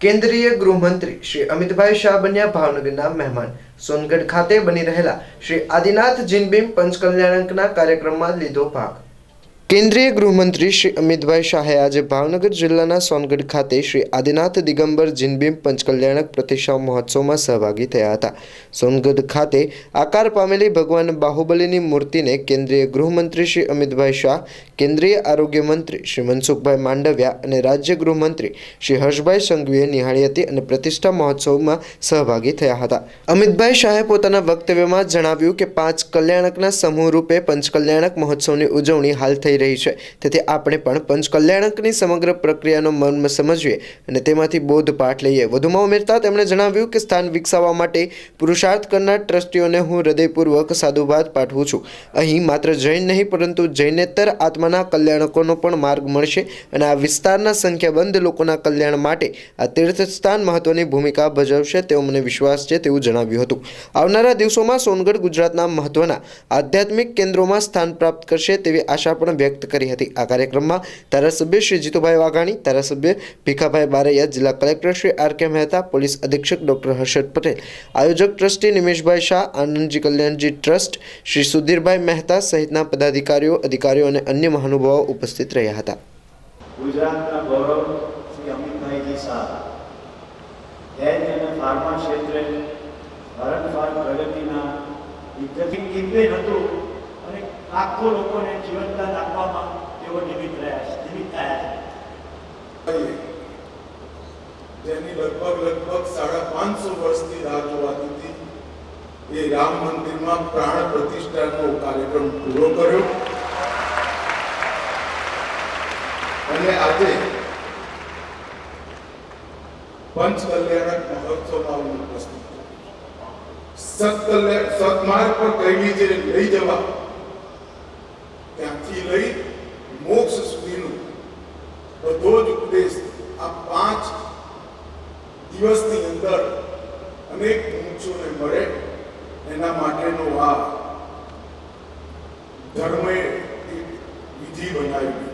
કેન્દ્રીય ગૃહમંત્રી શ્રી અમિતભાઈ શાહ બન્યા ભાવનગરના મહેમાન. સોનગઢ ખાતે બની રહેલા શ્રી આદિનાથ જીનબીમ પંચકલ્યાણકના કાર્યક્રમમાં લીધો ભાગ. કેન્દ્રીય ગૃહમંત્રી શ્રી અમિતભાઈ શાહે આજે ભાવનગર જિલ્લાના સોનગઢ ખાતે શ્રી આદિનાથ દિગંબર જીનબીમ પંચકલ્યાણક પ્રતિષ્ઠા મહોત્સવમાં સહભાગી થયા હતા. સોનગઢ ખાતે આકાર પામેલી ભગવાન બાહુબલીની મૂર્તિને કેન્દ્રીય ગૃહમંત્રી શ્રી અમિતભાઈ શાહ, કેન્દ્રીય આરોગ્ય મંત્રી શ્રી મનસુખભાઈ માંડવિયા અને રાજ્ય ગૃહમંત્રી શ્રી હર્ષભાઈ સંઘવીએ નિહાળી હતી અને પ્રતિષ્ઠા મહોત્સવમાં સહભાગી થયા હતા. અમિતભાઈ શાહે પોતાના વક્તવ્યમાં જણાવ્યું કે, પાંચ કલ્યાણકના સમૂહ રૂપે પંચકલ્યાણક મહોત્સવની ઉજવણી હાલ થઈ રહી છે. તેથી આપણે પણ પંચકલ્યાણકની સમગ્ર પ્રક્રિયાનો મર્મ સમજીએ અને તેમાંથી બોધપાઠ લઈએ. વધુમાં ઉમેરતા તેમણે જણાવ્યું કે સ્થાન વિકસાવવા માટે પુરુષાર્થ કરનાર ટ્રસ્ટીઓને હું હૃદયપૂર્વક સાધુવાદ પાઠવું છું. અહીં માત્ર જૈન નહીં, પરંતુ જૈનેતર આત્માના કલ્યાણકોનો પણ માર્ગ મળશે અને આ વિસ્તારના સંખ્યાબંધ લોકોના કલ્યાણ માટે આ તીર્થસ્થાન મહત્વની ભૂમિકા ભજવશે તેવો મને વિશ્વાસ છે તેવું જણાવ્યું હતું. આવનારા દિવસોમાં સોનગઢ ગુજરાતના મહત્વના આધ્યાત્મિક કેન્દ્રોમાં સ્થાન પ્રાપ્ત કરશે તેવી આશા પણ વ્યક્ત કરી હતી. આ કાર્યક્રમમાં ધારાસભ્ય શ્રી જીતુભાઈ વાઘાણી, ધારાસભ્ય ભીખાભાઈ બારૈયા, જિલ્લા collector Shri R K Mehta, police અધિક્ષક ડોક્ટર હર્ષદ પટેલ, આયોજક ટ્રસ્ટી નિમેશભાઈ શાહ, આનંદજી કલ્યાણજી ટ્રસ્ટ, શ્રી સુધીરભાઈ મહેતા સહિતના પદાધિકારીઓ, અધિકારીઓ અને અન્ય મહાનુભાવો ઉપસ્થિત રહ્યા હતા. ગુજરાતના ગૌરવ શ્રી અમિતભાઈજી શાહ એજ અને ફાર્મા ક્ષેત્રે હરણફાર પ્રગતિના વિદ્યાર્થી કેમ્પેન હતું લાખો લોકોને જીવનદાન આપવામાં તેઓ નિમિત્ત રહ્યા છે, નિમિત્ત થયા છે. જેની લગભગ લગભગ સાડા પાંચસો વર્ષથી રાહ જોવાતી હતી, એ રામ મંદિરમાં પ્રાણ પ્રતિષ્ઠાનો કાર્યક્રમ પૂરો કર્યો. અને આજે પંચ કલ્યાણક મહોત્સવમાં હું ઉપસ્થિત કલ્યાણ સત્કલ્યાણ સત્માર્ગ પર કઈ જે લઈ જવા ત્યાંથી લઈ મોક્ષ સુધીનું બધો જ ઉપદેશ આ પાંચ દિવસની અંદર અનેક મોક્ષોને મળે એના માટેનો આ ધર્મે એક વિધિ બનાવેલી છે